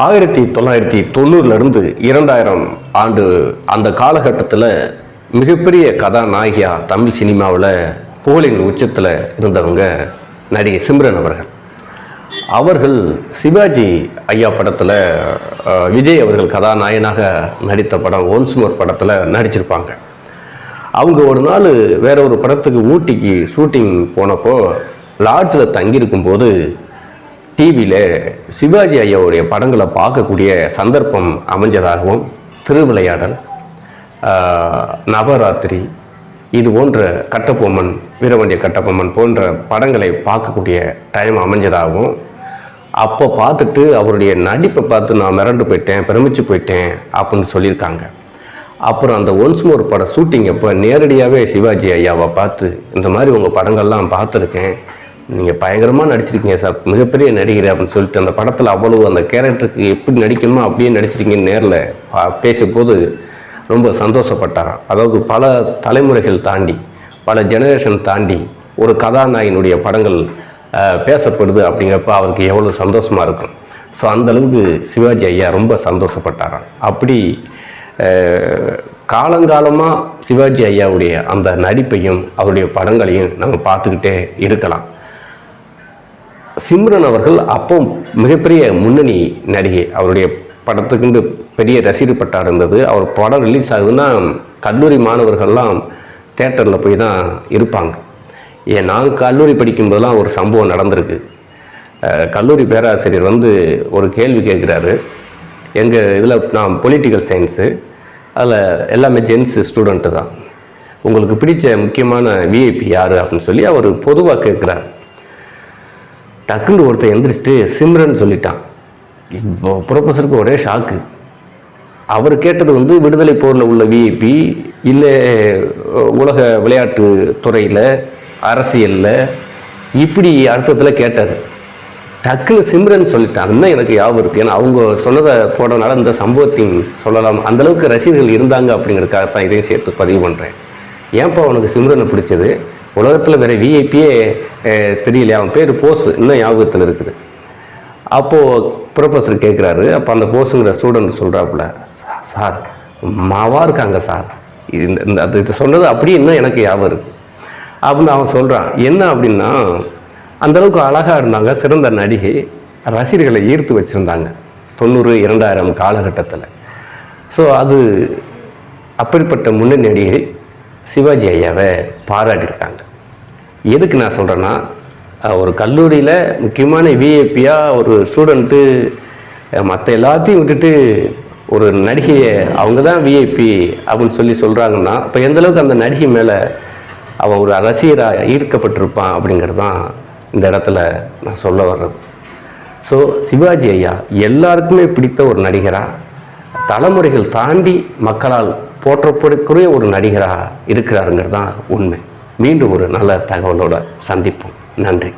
ஆயிரத்தி தொள்ளாயிரத்தி தொண்ணூறுலேருந்து இரண்டாயிரம் ஆண்டு அந்த காலகட்டத்தில் மிகப்பெரிய கதாநாயகியா தமிழ் சினிமாவில் புகழின் உச்சத்தில் இருந்தவங்க நடிகை சிம்ரன் அவர்கள். அவர்கள் சிவாஜி ஐயா படத்தில் விஜய் அவர்கள் கதாநாயகனாக நடித்த படம் ஒன்ஸ்மோர் படத்தில் நடிச்சிருப்பாங்க. அவங்க ஒரு நாள் வேற ஒரு படத்துக்கு ஊட்டிக்கு ஷூட்டிங் போனப்போ லாட்ஜில் தங்கியிருக்கும்போது டிவியில் சிவாஜி ஐயாவுடைய படங்களை பார்க்கக்கூடிய சந்தர்ப்பம் அமைஞ்சதாகவும் திருவிளையாடல் நவராத்திரி இது போன்ற கட்டபொம்மன் வீரவண்டிய கட்டபொம்மன் போன்ற படங்களை பார்க்கக்கூடிய டைம் அமைஞ்சதாகவும் அப்போ பார்த்துட்டு அவருடைய நடிப்பை பார்த்து நான் மிரண்டு போயிட்டேன் பிரமிச்சு போயிட்டேன் அப்படின்னு சொல்லியிருக்காங்க. அப்புறம் அந்த ஒன்ஸ் மோர் பட ஷூட்டிங் அப்போ நேரடியாகவே சிவாஜி ஐயாவை பார்த்து இந்த மாதிரி உங்கள் படங்கள்லாம் பார்த்துருக்கேன் நீங்கள் பயங்கரமாக நடிச்சிருக்கீங்க சார். மிகப்பெரிய நடிகர் அப்படின்னு சொல்லிட்டு அந்த படத்தில் அவ்வளவு அந்த கேரக்டருக்கு எப்படி நடிக்கணுமோ அப்படியே நடிச்சிருக்கீங்கன்னு நேரில் பா பேசும்போது ரொம்ப சந்தோஷப்பட்டாராம். அதாவது பல தலைமுறைகள் தாண்டி பல ஜெனரேஷன் தாண்டி ஒரு கதாநாயகனுடைய படங்கள் பேசப்படுது அப்படிங்கிறப்ப அவருக்கு எவ்வளோ சந்தோஷமாக இருக்கும். ஸோ அந்தளவுக்கு சிவாஜி ஐயா ரொம்ப சந்தோஷப்பட்டாராம். அப்படி காலங்காலமாக சிவாஜி ஐயாவுடைய அந்த நடிப்பையும் அவருடைய படங்களையும் நம்ம பார்த்துக்கிட்டே இருக்கலாம். சிம்ரன் அவர்கள் அப்போ மிகப்பெரிய முன்னணி நடிகை. அவருடைய படத்துக்குண்டு பெரிய ரசிகர் பட்டார் இருந்தது. அவர் படம் ரிலீஸ் ஆகுதுன்னா கல்லூரி மாணவர்கள்லாம் தேட்டரில் போய் தான் இருப்பாங்க. ஏன் நாங்கள் கல்லூரி படிக்கும்போதெல்லாம் ஒரு சம்பவம் நடந்திருக்கு. கல்லூரி பேராசிரியர் வந்து ஒரு கேள்வி கேட்குறாரு. எங்கள் இதில் நான் பொலிட்டிக்கல் சயின்ஸு அதில் எல்லாமே ஜென்ஸு ஸ்டூடெண்ட்டு தான். உங்களுக்கு பிடிச்ச முக்கியமான விஐபி யார் அப்படின்னு சொல்லி அவர் பொதுவாக கேட்குறாரு. டக்குன்னு ஒருத்தன் எந்திரிச்சிட்டு சிம்ரன் சொல்லிட்டான். இப்போ ப்ரொஃபஸருக்கு ஒரே ஷாக்கு அவர் கேட்டது வந்து விடுதலை போரில் உள்ள விஐபி இல்லை உலக விளையாட்டு துறையில் அரசியலில் இப்படி அர்த்தத்தில் கேட்டார். டக்குன்னு சிம்ரன் சொல்லிட்டான். எனக்கு ஞாபகம் இருக்குது ஏன்னா அவங்க சொன்னதை போடுறதுனால இந்த சம்பவத்தையும் சொல்லலாம். அந்த அளவுக்கு ரசிகர்கள் இருந்தாங்க அப்படிங்கிறதுக்காக தான் இதையும் சேர்த்து பதிவு பண்ணுறேன் ஏன்ப்பா உனக்கு சிம்ரனை பிடிச்சது? உலகத்தில் வேற விஐபியே தெரியலையா? அவன் பேர் போஸ் இன்னும் ஞாபகத்தில் இருக்குது. அப்போது ப்ரொஃபஸர் கேட்குறாரு அப்போ அந்த போஸுங்கிற ஸ்டூடெண்ட் சொல்கிறாப்புல சார் மாவாக இருக்காங்க சார். இது இந்த இந்த அது இது சொன்னது அப்படியே இன்னும் எனக்கு ஞாபகம் இருக்குது அப்படின்னு அவன் சொல்கிறான் என்ன அப்படின்னா அந்தளவுக்கு அழகாக இருந்தாங்க சிறந்த நடிகை ரசிகர்களை ஈர்த்து வச்சுருந்தாங்க தொண்ணூறு இரண்டாயிரம் காலகட்டத்தில். ஸோ அது அப்படிப்பட்ட முன்னணி நடிகை சிவாஜி ஐயாவை பாராட்டியிருக்காங்க. எதுக்கு நான் சொல்கிறேன்னா ஒரு கல்லூரியில் முக்கியமான விஐபியாக ஒரு ஸ்டூடெண்ட்டு மற்ற எல்லாத்தையும் விட்டுட்டு ஒரு நடிகையை அவங்க தான் விஐபி அப்படின்னு சொல்லி சொல்கிறாங்கன்னா இப்போ எந்த அளவுக்கு அந்த நடிகை மேலே அவன் ஒரு ரசிகராக ஈர்க்கப்பட்டிருப்பான் அப்படிங்கிறது தான் இந்த இடத்துல நான் சொல்ல வர்றது. ஸோ சிவாஜி ஐயா எல்லாருக்குமே பிடித்த ஒரு நடிகராக தலைமுறைகள் தாண்டி மக்களால் போற்றப்படக்கூடிய ஒரு நடிகராக இருக்கிறாருங்கிறது தான் உண்மை. மீண்டும் ஒரு நல்ல தகவலோட சந்திப்போம். நன்றி.